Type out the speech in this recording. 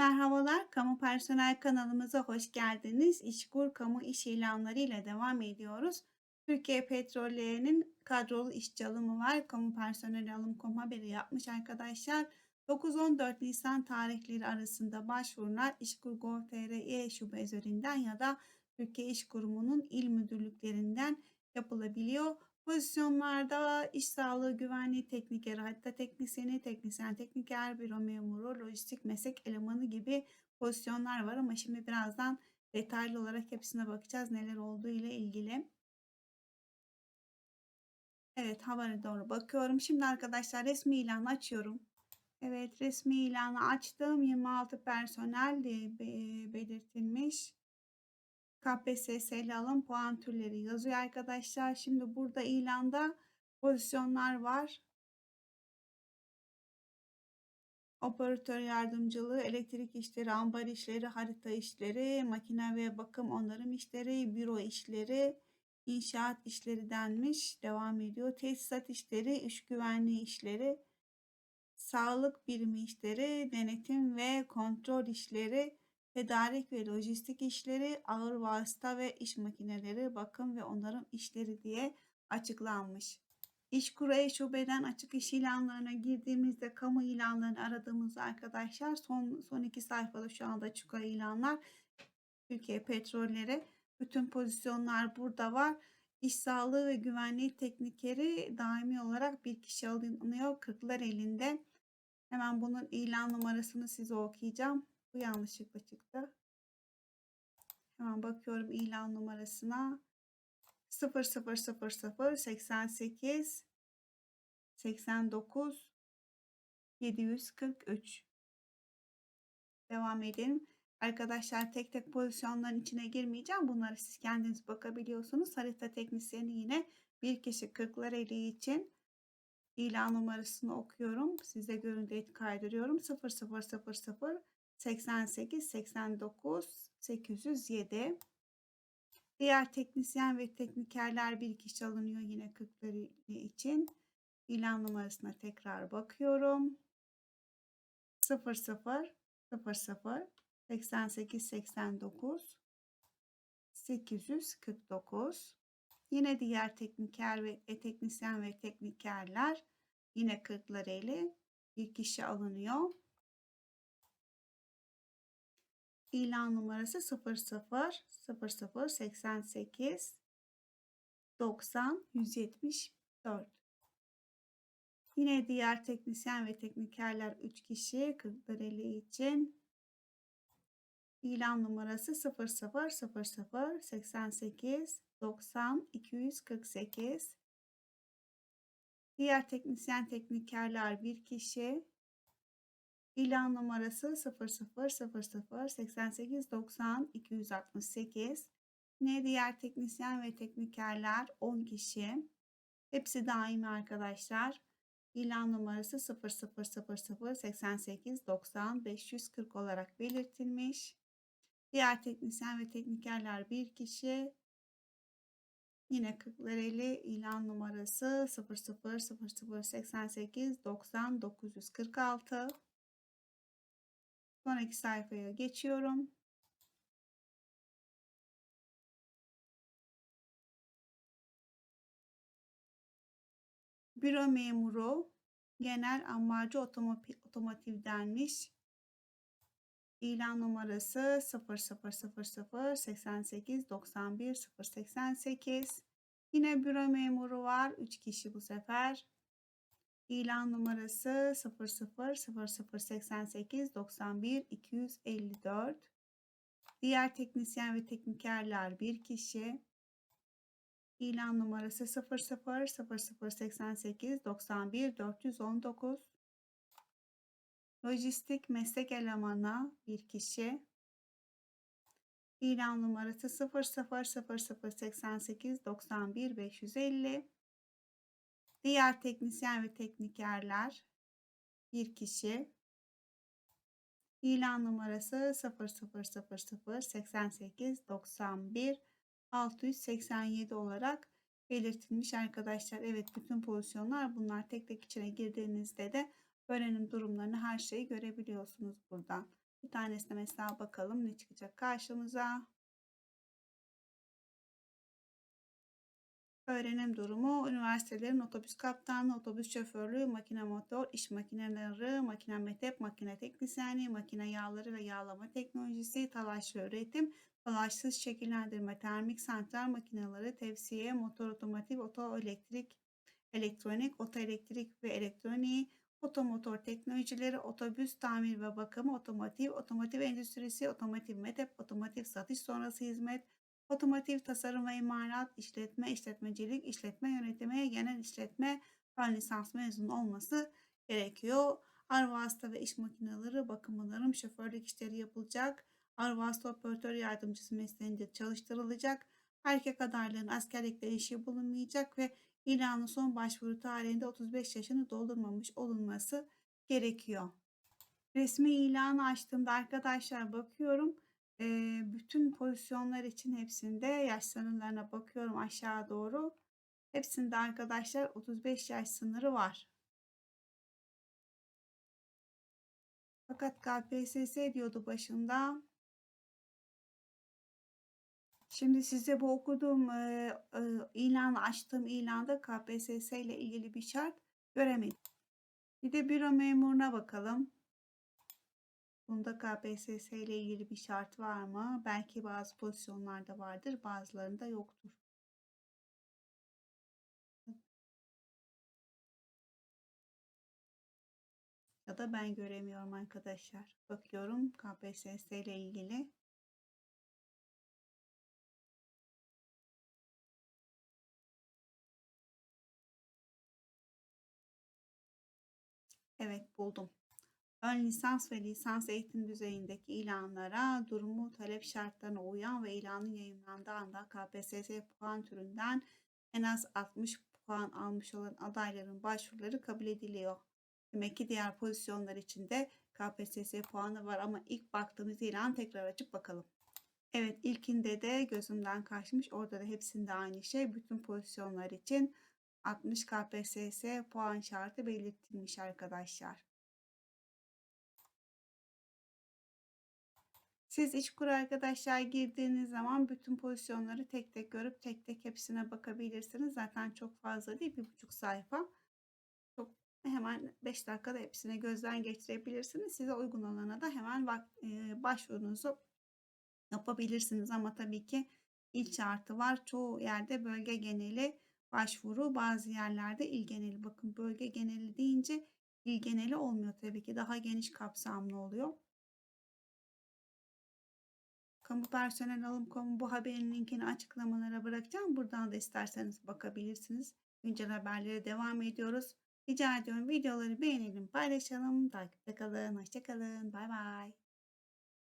Merhabalar, Kamu Personel kanalımıza hoş geldiniz. İşkur Kamu iş ilanları ile devam ediyoruz. Türkiye Petrolleri'nin kadrolu işçi alımı var. Kamu personel alım.com haberi yapmış arkadaşlar. 9-14 Nisan tarihleri arasında başvurular İşkur Gov.tr şube üzerinden ya da Türkiye İş Kurumu'nun il müdürlüklerinden yapılabiliyor. Pozisyonlarda iş sağlığı güvenliği teknikeri, hatta teknisyeni, teknisyen, tekniker, büro memuru, lojistik meslek elemanı gibi pozisyonlar var ama şimdi birazdan detaylı olarak hepsine bakacağız neler olduğu ile ilgili. Evet habere doğru bakıyorum. Şimdi arkadaşlar resmi ilan açıyorum. Evet resmi ilanı açtım. 26 personel diye be- KPSS'li alım puan türleri yazıyor arkadaşlar. Şimdi burada ilanda pozisyonlar var. Operatör yardımcılığı, elektrik işleri, ambar işleri, harita işleri, makine ve bakım onarım işleri, büro işleri, inşaat işleri denmiş. Devam ediyor. Tesisat işleri, iş güvenliği işleri, sağlık birimi işleri, denetim ve kontrol işleri, tedarik ve lojistik işleri, ağır vasıta ve iş makineleri, bakım ve onarım işleri diye açıklanmış. İşkur e-şubeden açık iş ilanlarına girdiğimizde kamu ilanlarını aradığımızda arkadaşlar son son iki sayfada şu anda çıkan ilanlar Türkiye Petrolleri bütün pozisyonlar burada var. İş sağlığı ve güvenliği teknikeri daimi olarak bir kişi alınıyor. Kırklar elinde. Hemen bunun ilan numarasını size okuyacağım. Bu yanlışlıkla çıktı. Hemen bakıyorum ilan numarasına. 0000 88 89 743 Devam edelim. Arkadaşlar tek tek pozisyonların içine girmeyeceğim. Bunları siz kendiniz bakabiliyorsunuz. Harita teknisyeni yine bir kişi 40'lar eli için ilan numarasını okuyorum. Size görüntü kaydırıyorum. 0000 88 89 807 Diğer teknisyen ve teknikerler bir kişi alınıyor yine 40'ları için. İlan numarasına tekrar bakıyorum. 00 00 88 89 849 Yine diğer tekniker ve e, teknisyen ve teknikerler yine 40'lar eli bir kişi alınıyor. İlan numarası 00 00 88 90 174. Yine diğer teknisyen ve teknikerler 3 kişi Kırklareli için ilan numarası 00 00 88 90 248. Diğer teknisyen teknikerler 1 kişi İlan numarası 0000 88 90 268. Ne diğer teknisyen ve teknikerler 10 kişi. Hepsi daimi arkadaşlar. İlan numarası 0000 88 90 540 olarak belirtilmiş. Diğer teknisyen ve teknikerler bir kişi. Yine Kırklareli ilan numarası 0000 88 90 946. Sonraki sayfaya geçiyorum. Büro memuru genel ambarcı otomotiv denmiş. İlan numarası 0000 88 91 088. Yine büro memuru var. 3 kişi bu sefer. İlan numarası 000088 91 254. Diğer teknisyen ve teknikerler bir kişi. İlan numarası 000088 91 419. Lojistik meslek elemanı bir kişi. İlan numarası 000088 91 550. Diğer teknisyen ve teknikerler bir kişi. İlan numarası 0000 88 91 687 olarak belirtilmiş arkadaşlar. Evet bütün pozisyonlar bunlar tek tek içine girdiğinizde de öğrenim durumlarını her şeyi görebiliyorsunuz buradan. Bir tanesine mesela bakalım ne çıkacak karşımıza. Öğrenim durumu, üniversitelerin otobüs kaptanlığı, otobüs şoförlüğü, makine motor, iş makineleri, makine metep, makine teknisyenliği, makine yağları ve yağlama teknolojisi, talaş ve üretim, talaşsız şekillendirme, termik santral makineleri, tevsiye, motor otomotiv, oto elektrik, elektronik, otoelektrik ve elektroniği, otomotor teknolojileri, otobüs tamir ve bakımı, otomotiv, otomotiv endüstrisi, otomotiv metep, otomotiv satış sonrası hizmet, otomotiv tasarım ve imalat, işletme, işletmecilik, işletme yönetimi, genel işletme, ön lisans mezunu olması gerekiyor. Arvasta ve iş makineleri, bakım onarım, şoförlük işleri yapılacak. Arvasta operatör yardımcısı mesleğinde çalıştırılacak. Erkek adayların askerlikte işi bulunmayacak ve ilanın son başvuru tarihinde 35 yaşını doldurmamış olunması gerekiyor. Resmi ilanı açtığımda arkadaşlar bakıyorum. Eee, bütün pozisyonlar için hepsinde yaş sınırlarına bakıyorum aşağı doğru. Hepsinde arkadaşlar 35 yaş sınırı var. Fakat KPSS diyordu başında. Şimdi size bu okuduğum e, e, ilanı açtığım ilanda KPSS ile ilgili bir şart göremedim. Bir de büro memuruna bakalım. Bunda KPSS ile ilgili bir şart var mı? Belki bazı pozisyonlarda vardır, bazılarında yoktur. Ya da ben göremiyorum arkadaşlar. Bakıyorum KPSS ile ilgili. Evet buldum. Ön lisans ve lisans eğitim düzeyindeki ilanlara durumu talep şartlarına uyan ve ilanın yayınlandığı anda KPSS puan türünden en az 60 puan almış olan adayların başvuruları kabul ediliyor. Demek ki diğer pozisyonlar için de KPSS puanı var ama ilk baktığımız ilan tekrar açıp bakalım. Evet ilkinde de gözümden kaçmış. Orada da hepsinde aynı şey. Bütün pozisyonlar için 60 KPSS puan şartı belirtilmiş arkadaşlar. Siz İşkur arkadaşlar girdiğiniz zaman bütün pozisyonları tek tek görüp tek tek hepsine bakabilirsiniz. Zaten çok fazla değil, bir buçuk sayfa. Çok hemen 5 dakikada hepsine gözden geçirebilirsiniz. Size uygun olana da hemen bak, e, başvurunuzu yapabilirsiniz. Ama tabii ki il şartı var. Çoğu yerde bölge geneli başvuru, bazı yerlerde il geneli. Bakın bölge geneli deyince il geneli olmuyor tabii ki. Daha geniş kapsamlı oluyor. Kamu personel alım konu bu haberin linkini açıklamalara bırakacağım. Buradan da isterseniz bakabilirsiniz. Güncel haberlere devam ediyoruz. Rica ediyorum videoları beğenelim, paylaşalım, takipte kalın, hoşçakalın, bay bay.